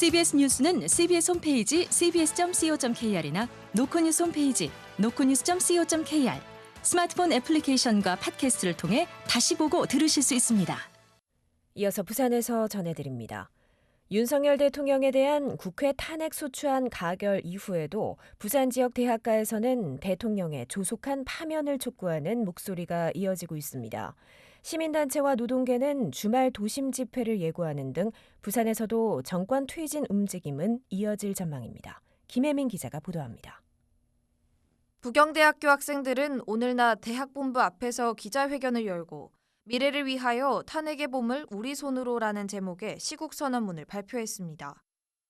CBS 뉴스는 CBS 홈페이지 cbs.co.kr이나 노코뉴스 홈페이지 노코뉴스.co.kr 스마트폰 애플리케이션과 팟캐스트를 통해 다시 보고 들으실 수 있습니다. 이어서 부산에서 전해드립니다. 윤석열 대통령에 대한 국회 탄핵 소추안 가결 이후에도 부산 지역 대학가에서는 대통령의 조속한 파면을 촉구하는 목소리가 이어지고 있습니다. 시민단체와 노동계는 주말 도심 집회를 예고하는 등 부산에서도 정권 퇴진 움직임은 이어질 전망입니다. 김혜민 기자가 보도합니다. 부경대학교 학생들은 오늘 낮 대학본부 앞에서 기자회견을 열고 미래를 위하여 탄핵의 봄을 우리 손으로라는 제목의 시국 선언문을 발표했습니다.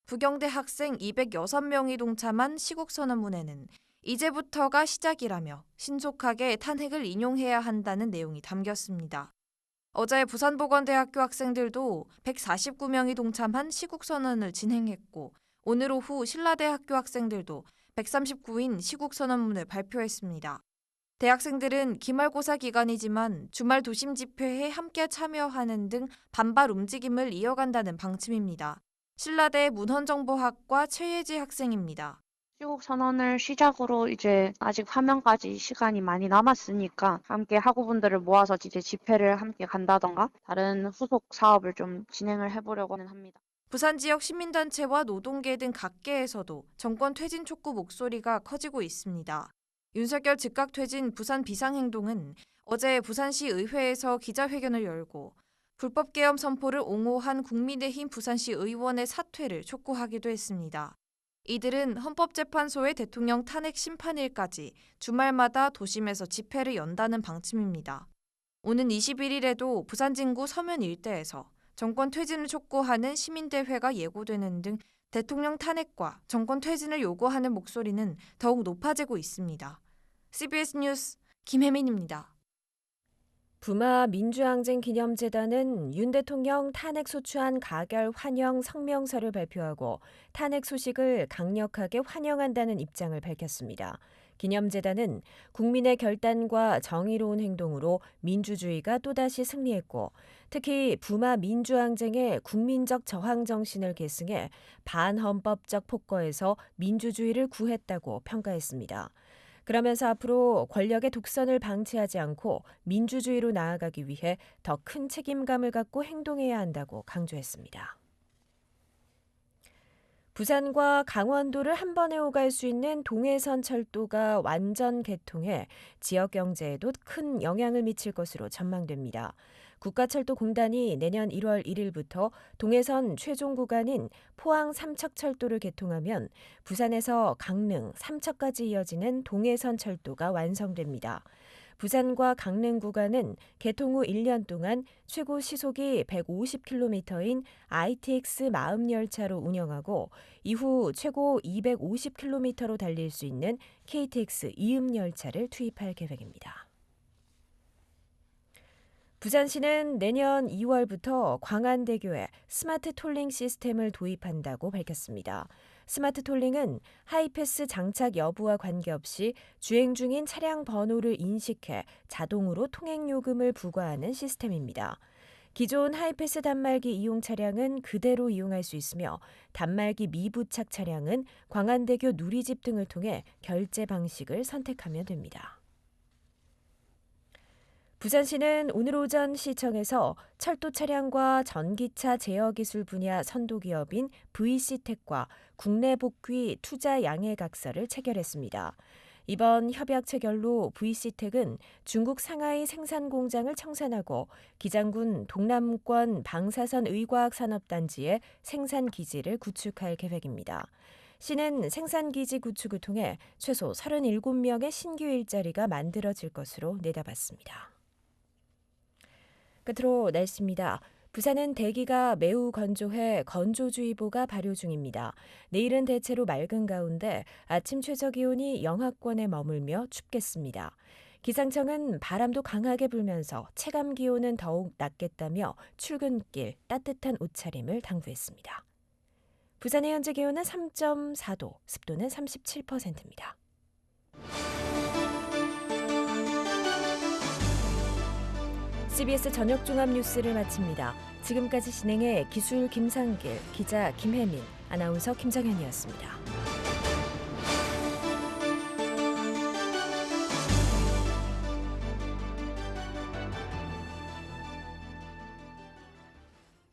부경대 학생 206명이 동참한 시국 선언문에는 이제부터가 시작이라며 신속하게 탄핵을 인용해야 한다는 내용이 담겼습니다. 어제 부산보건대학교 학생들도 149명이 동참한 시국선언을 진행했고 오늘 오후 신라대학교 학생들도 139인 시국선언문을 발표했습니다. 대학생들은 기말고사 기간이지만 주말 도심 집회에 함께 참여하는 등 반발 움직임을 이어간다는 방침입니다. 신라대 문헌정보학과 최예지 학생입니다. 시국 선언을 시작으로 이제 아직 화면까지 시간이 많이 남았으니까 함께 학우분들을 모아서 이제 집회를 함께 간다던가 다른 후속 사업을 좀 진행을 해보려고는 합니다. 부산 지역 시민단체와 노동계 등 각계에서도 정권 퇴진 촉구 목소리가 커지고 있습니다. 윤석열 즉각 퇴진 부산 비상행동은 어제 부산시 의회에서 기자회견을 열고 불법 계엄 선포를 옹호한 국민의힘 부산시 의원의 사퇴를 촉구하기도 했습니다. 이들은 헌법재판소의 대통령 탄핵 심판일까지 주말마다 도심에서 집회를 연다는 방침입니다. 오는 21일에도 부산 진구 서면 일대에서 정권 퇴진을 촉구하는 시민대회가 예고되는 등 대통령 탄핵과 정권 퇴진을 요구하는 목소리는 더욱 높아지고 있습니다. CBS 뉴스 김혜민입니다. 부마 민주항쟁 기념재단은 윤 대통령 탄핵 소추안 가결 환영 성명서를 발표하고 탄핵 소식을 강력하게 환영한다는 입장을 밝혔습니다. 기념재단은 국민의 결단과 정의로운 행동으로 민주주의가 또다시 승리했고 특히 부마 민주항쟁의 국민적 저항 정신을 계승해 반헌법적 폭거에서 민주주의를 구했다고 평가했습니다. 그러면서 앞으로 권력의 독선을 방치하지 않고 민주주의로 나아가기 위해 더 큰 책임감을 갖고 행동해야 한다고 강조했습니다. 부산과 강원도를 한 번에 오갈 수 있는 동해선 철도가 완전 개통해 지역 경제에도 큰 영향을 미칠 것으로 전망됩니다. 국가철도공단이 내년 1월 1일부터 동해선 최종 구간인 포항 삼척철도를 개통하면 부산에서 강릉, 삼척까지 이어지는 동해선 철도가 완성됩니다. 부산과 강릉 구간은 개통 후 1년 동안 최고 시속이 150km인 ITX 마음 열차로 운영하고 이후 최고 250km로 달릴 수 있는 KTX 이음 열차를 투입할 계획입니다. 부산시는 내년 2월부터 광안대교에 스마트 톨링 시스템을 도입한다고 밝혔습니다. 스마트 톨링은 하이패스 장착 여부와 관계없이 주행 중인 차량 번호를 인식해 자동으로 통행 요금을 부과하는 시스템입니다. 기존 하이패스 단말기 이용 차량은 그대로 이용할 수 있으며 단말기 미부착 차량은 광안대교 누리집 등을 통해 결제 방식을 선택하면 됩니다. 부산시는 오늘 오전 시청에서 철도 차량과 전기차 제어 기술 분야 선도 기업인 VC텍과 국내 복귀 투자 양해 각서를 체결했습니다. 이번 협약 체결로 VC텍은 중국 상하이 생산 공장을 청산하고 기장군 동남권 방사선 의과학 산업단지에 생산 기지를 구축할 계획입니다. 시는 생산기지 구축을 통해 최소 37명의 신규 일자리가 만들어질 것으로 내다봤습니다. 끝으로 날씨입니다. 부산은 대기가 매우 건조해 건조주의보가 발효 중입니다. 내일은 대체로 맑은 가운데 아침 최저 기온이 영하권에 머물며 춥겠습니다. 기상청은 바람도 강하게 불면서 체감 기온은 더욱 낮겠다며 출근길 따뜻한 옷차림을 당부했습니다. 부산의 현재 기온은 3.4도, 습도는 37%입니다. CBS 저녁 종합 뉴스를 마칩니다. 지금까지 진행해 기술 김상길, 기자 김혜민, 아나운서 김정현이었습니다.